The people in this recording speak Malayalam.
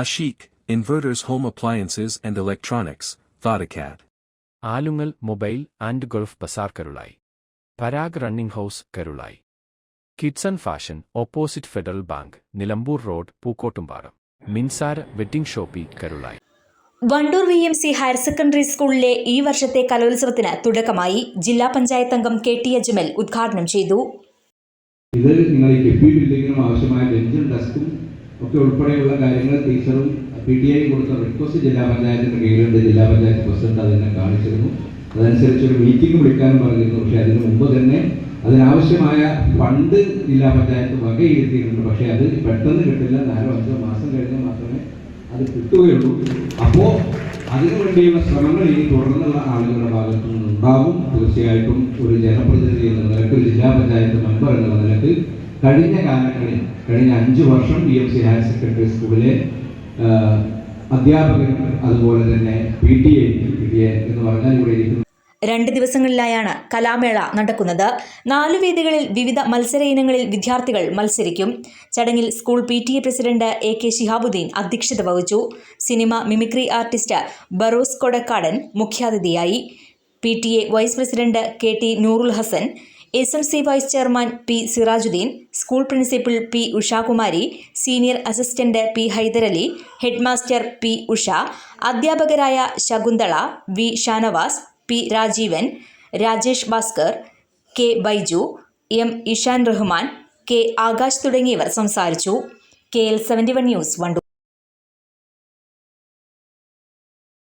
Ashik, Inverters home appliances and electronics Thodacat. Alungal mobile and gulf bazaar Karulai. Parag running house Karulai. Kidson fashion opposite federal bank Nilambur road Pookkottumpadam Minsara wedding shoppe Karulai. Wandoor V M C higher secondary സ്കൂളിലെ ഈ വർഷത്തെ കലോത്സവത്തിന് തുടക്കമായി ജില്ലാ പഞ്ചായത്ത് അംഗം കെ ടി അജ്മൽ ഉദ്ഘാടനം ചെയ്തു. ഇത് നിങ്ങൾ ഒക്കെ ഉൾപ്പെടെയുള്ള കാര്യങ്ങൾ ടീച്ചറും പി ടി ഐ കൊടുത്ത റിക്വസ്റ്റ് ജില്ലാ പഞ്ചായത്തിന്റെ കീഴിലുണ്ട്. ജില്ലാ പഞ്ചായത്ത് പ്രസിഡന്റ് അതിനെ കാണിച്ചിരുന്നു. അതനുസരിച്ച് ഒരു മീറ്റിംഗ് വിളിക്കാനും പറഞ്ഞിരുന്നു. പക്ഷെ അതിന് മുമ്പ് തന്നെ അതിനാവശ്യമായ ഫണ്ട് ജില്ലാ പഞ്ചായത്ത് വകയിരുത്തിയിട്ടുണ്ട്. പക്ഷേ അത് പെട്ടെന്ന് കിട്ടില്ല. നാലോ അഞ്ചോ മാസം കഴിഞ്ഞ് മാത്രമേ അത് കിട്ടുകയുള്ളൂ. അപ്പോൾ അതിനുവേണ്ടിയുള്ള ശ്രമങ്ങൾ ഇനി തുടർന്നുള്ള ആളുകളുടെ ഭാഗത്തു നിന്നുണ്ടാവും തീർച്ചയായിട്ടും ഒരു ജനപ്രതിനിധി എന്ന നിലയ്ക്ക് ജില്ലാ പഞ്ചായത്ത് മെമ്പർ എന്ന നിലയ്ക്ക് കഴിഞ്ഞ കാലങ്ങളിൽ കഴിഞ്ഞ അഞ്ച് വർഷം D M C higher secondary സ്കൂളിലെ അധ്യാപകരും അതുപോലെ തന്നെ P T A P T A എന്ന് പറഞ്ഞാൽ ഇവിടെ ഇരിക്കുന്ന രണ്ട് ദിവസങ്ങളിലായാണ് കലാമേള നടക്കുന്നത്. നാലു വേദികളിൽ വിവിധ മത്സര ഇനങ്ങളിൽ വിദ്യാർത്ഥികൾ മത്സരിക്കും. ചടങ്ങിൽ school P T A president A K Shihabuddin അധ്യക്ഷത വഹിച്ചു. Cinema mimicry artist Baros Kodakkadan മുഖ്യാതിഥിയായി. P T A vice president K T Noorul Hasan S M C vice chairman P Sirajuddin school principal P Ushakumari senior assistant P Haidarali headmaster P Usha അധ്യാപകരായ Shakunthala V Shanavas P Rajeevan Rajesh Bhaskar K Baiju M Ishan Rahman K Akash തുടങ്ങിയവർ സംസാരിച്ചു. K L seventy one news Wandoor.